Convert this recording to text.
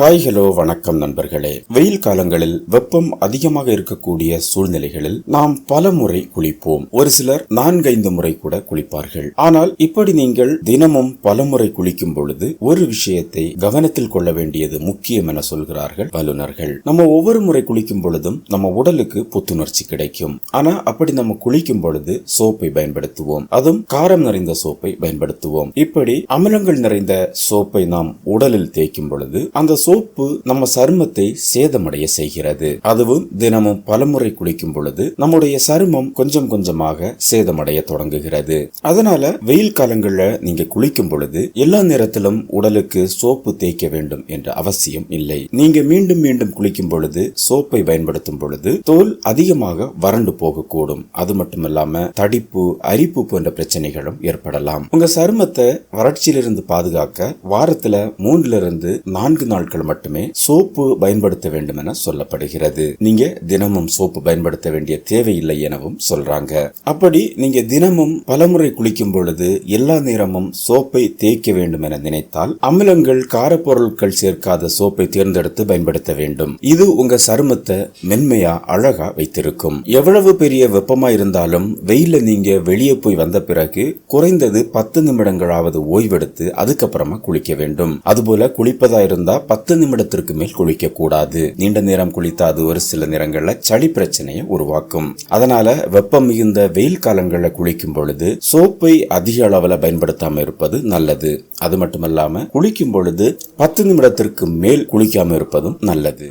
Hi hello வணக்கம் நண்பர்களே. வெயில் காலங்களில் வெப்பம் அதிகமாக இருக்கக்கூடிய சூழ்நிலைகளில் நாம் பல முறை குளிப்போம். ஒரு சிலர் நான்கைந்து முறை கூட குளிப்பார்கள். ஆனால் இப்படி நீங்கள் தினமும் பல முறை குளிக்கும் பொழுது ஒரு விஷயத்தை கவனத்தில் கொள்ள வேண்டியது முக்கியம் என சொல்கிறார்கள் வல்லுநர்கள். நம்ம ஒவ்வொரு முறை குளிக்கும் பொழுதும் நம்ம உடலுக்கு புத்துணர்ச்சி கிடைக்கும். ஆனா அப்படி நம்ம குளிக்கும் பொழுது சோப்பை பயன்படுத்துவோம். அதுவும் காரம் நிறைந்த சோப்பை பயன்படுத்துவோம். இப்படி அமிலங்கள் நிறைந்த சோப்பை நாம் உடலில் தேய்க்கும் பொழுது அந்த சோப்பு நம்ம சருமத்தை சேதமடைய செய்கிறது. அதுவும் தினமும் பலமுறை குளிக்கும் பொழுது நம்முடைய சருமம் கொஞ்சம் கொஞ்சமாக சேதமடைய தொடங்குகிறது. அதனால வெயில் காலங்கள்ல நீங்க குளிக்கும் பொழுது எல்லா நேரத்திலும் உடலுக்கு சோப்பு தேய்க்க வேண்டும் என்ற அவசியம் இல்லை. நீங்க மீண்டும் மீண்டும் குளிக்கும் பொழுது சோப்பை பயன்படுத்தும் பொழுது தோல் அதிகமாக வறண்டு போகக்கூடும். அது மட்டுமல்லாம தடிப்பு அரிப்பு போன்ற பிரச்சனைகளும் ஏற்படலாம். உங்க சருமத்தை வறட்சியிலிருந்து பாதுகாக்க வாரத்துல மூன்றிலிருந்து நான்கு நாட்கள் மட்டுமே சோப்பு பயன்படுத்த வேண்டும் என சொல்லப்படுகிறது. நீங்க தினமும் சோப்பு பயன்படுத்த வேண்டிய தேவையில்லை எனவும் சொல்றாங்க. அப்படி நீங்க தினமும் பலமுறை குளிக்கும் பொழுது எல்லா நேரமும் சோப்பை தேய்க்க வேண்டும் என நினைத்தால் அமிலங்கள் காரப்பொருட்கள் சேர்க்காத சோப்பை தேர்ந்தெடுத்து பயன்படுத்த வேண்டும். இது உங்க சருமத்தை மென்மையா அழகா வைத்திருக்கும். எவ்வளவு பெரிய வெப்பமா இருந்தாலும் வெயில நீங்க வெளியே போய் வந்த பிறகு குறைந்தது பத்து நிமிடங்களாவது ஓய்வெடுத்து அதுக்கப்புறமா குளிக்க வேண்டும். அதுபோல குளிப்பதா இருந்தா பத்து நிமிடத்திற்கு மேல் குளிக்க கூடாது நீண்ட நேரம் குளித்தா அது ஒரு சில நேரங்கள்ல சளி பிரச்சனையை உருவாக்கும். அதனால வெப்பம் மிகுந்த வெயில் காலங்களில் குளிக்கும் பொழுது சோப்பை அதிக அளவில் பயன்படுத்தாம இருப்பது நல்லது. அது மட்டுமல்லாம குளிக்கும் பொழுது பத்து நிமிடத்திற்கு மேல் குளிக்காம இருப்பதும் நல்லது.